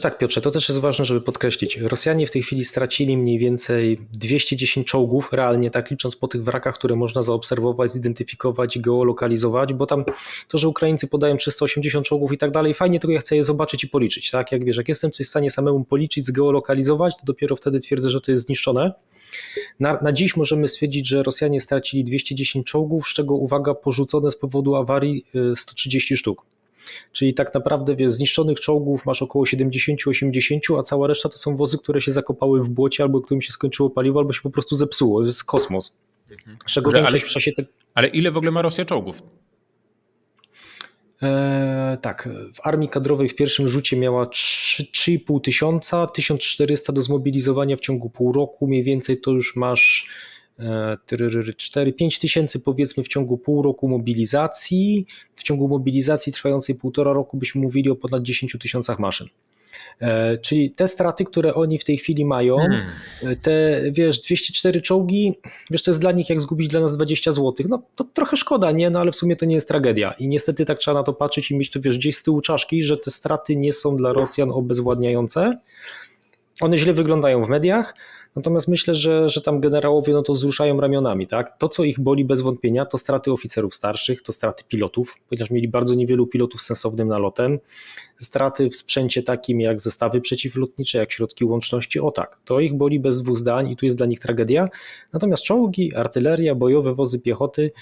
Tak, Piotrze, to też jest ważne, żeby podkreślić. Rosjanie w tej chwili stracili mniej więcej 210 czołgów, realnie tak licząc po tych wrakach, które można zaobserwować, zidentyfikować, geolokalizować, bo tam to, że Ukraińcy podają 380 czołgów i tak dalej, fajnie, tylko ja chcę je zobaczyć i policzyć. Tak, jak wiesz, jak jestem coś w stanie samemu policzyć, zgeolokalizować, to dopiero wtedy twierdzę, że to jest zniszczone. Na, na dziś możemy stwierdzić, że Rosjanie stracili 210 czołgów, z czego uwaga, porzucone z powodu awarii y, 130 sztuk. Czyli tak naprawdę wiesz, zniszczonych czołgów masz około 70-80, a cała reszta to są wozy, które się zakopały w błocie, albo którym się skończyło paliwo, albo się po prostu zepsuło. To jest kosmos. Z czego Dobrze, większość ale- w czasie te... Ale ile w ogóle ma Rosja czołgów? Eee, tak, w armii kadrowej w pierwszym rzucie miała 3 3,5 tysiąca, 1400 do zmobilizowania w ciągu pół roku, mniej więcej to już masz 4-5 tysięcy powiedzmy w ciągu pół roku mobilizacji. W ciągu mobilizacji trwającej półtora roku byśmy mówili o ponad 10 tysiącach maszyn. E, Czyli te straty, które oni w tej chwili mają, Hmm. e, te wiesz, 204 czołgi, wiesz, to jest dla nich jak zgubić dla nas 20 zł. No to trochę szkoda, nie? No ale w sumie to nie jest tragedia. I niestety tak trzeba na to patrzeć i mieć to wiesz, gdzieś z tyłu czaszki, że te straty nie są dla Rosjan obezwładniające. One źle wyglądają w mediach, natomiast myślę, że, że tam generałowie no to wzruszają ramionami. Tak? To, co ich boli bez wątpienia, to straty oficerów starszych, to straty pilotów, ponieważ mieli bardzo niewielu pilotów sensownym nalotem, straty w sprzęcie takim jak zestawy przeciwlotnicze, jak środki łączności, o tak, to ich boli bez dwóch zdań i tu jest dla nich tragedia. Natomiast czołgi, artyleria, bojowe wozy piechoty,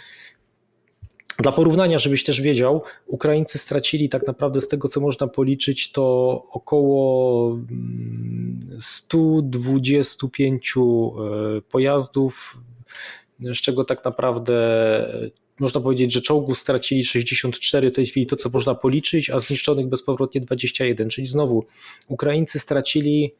dla porównania, żebyś też wiedział, Ukraińcy stracili tak naprawdę z tego, co można policzyć, to około mm, 125 e, pojazdów, z czego tak naprawdę e, można powiedzieć, że czołgów stracili 64 w tej chwili, to co można policzyć, a zniszczonych bezpowrotnie 21. Czyli znowu Ukraińcy stracili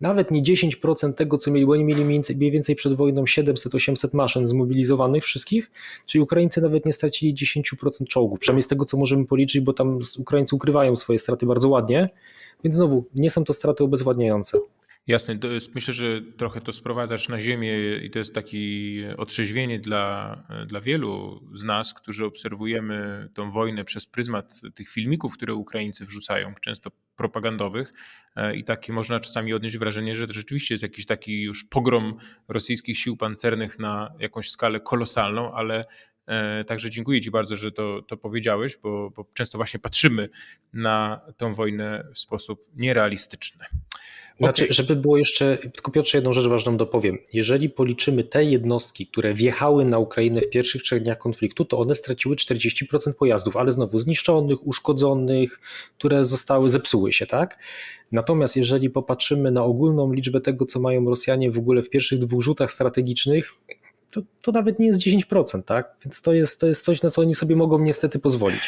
nawet nie 10% tego, co mieli, bo oni mieli mniej więcej- przed wojną 700-800 maszyn zmobilizowanych wszystkich, czyli Ukraińcy nawet nie stracili 10% czołgów, przynajmniej z tego, co możemy policzyć, bo tam Ukraińcy ukrywają swoje straty bardzo ładnie, więc znowu, nie są to straty obezwładniające. Jasne, jest, myślę, że trochę to sprowadzasz na ziemię i to jest takie otrzeźwienie dla, dla wielu z nas, którzy obserwujemy tą wojnę przez pryzmat tych filmików, które Ukraińcy wrzucają, często propagandowych e, i takie można czasami odnieść wrażenie, że to rzeczywiście jest jakiś taki już pogrom rosyjskich sił pancernych na jakąś skalę kolosalną, ale Także dziękuję Ci bardzo, że to, to powiedziałeś, bo, bo często właśnie patrzymy na tą wojnę w sposób nierealistyczny. Znaczy, żeby było jeszcze, tylko Piotrze, jedną rzecz ważną dopowiem. Jeżeli policzymy te jednostki, które wjechały na Ukrainę w pierwszych trzech dniach konfliktu, to one straciły 40% pojazdów, ale znowu zniszczonych, uszkodzonych, które zostały, zepsuły się, tak? Natomiast jeżeli popatrzymy na ogólną liczbę tego, co mają Rosjanie w ogóle w pierwszych dwóch rzutach strategicznych, to, to nawet nie jest 10%, tak? Więc to jest, to jest coś, na co oni sobie mogą niestety pozwolić.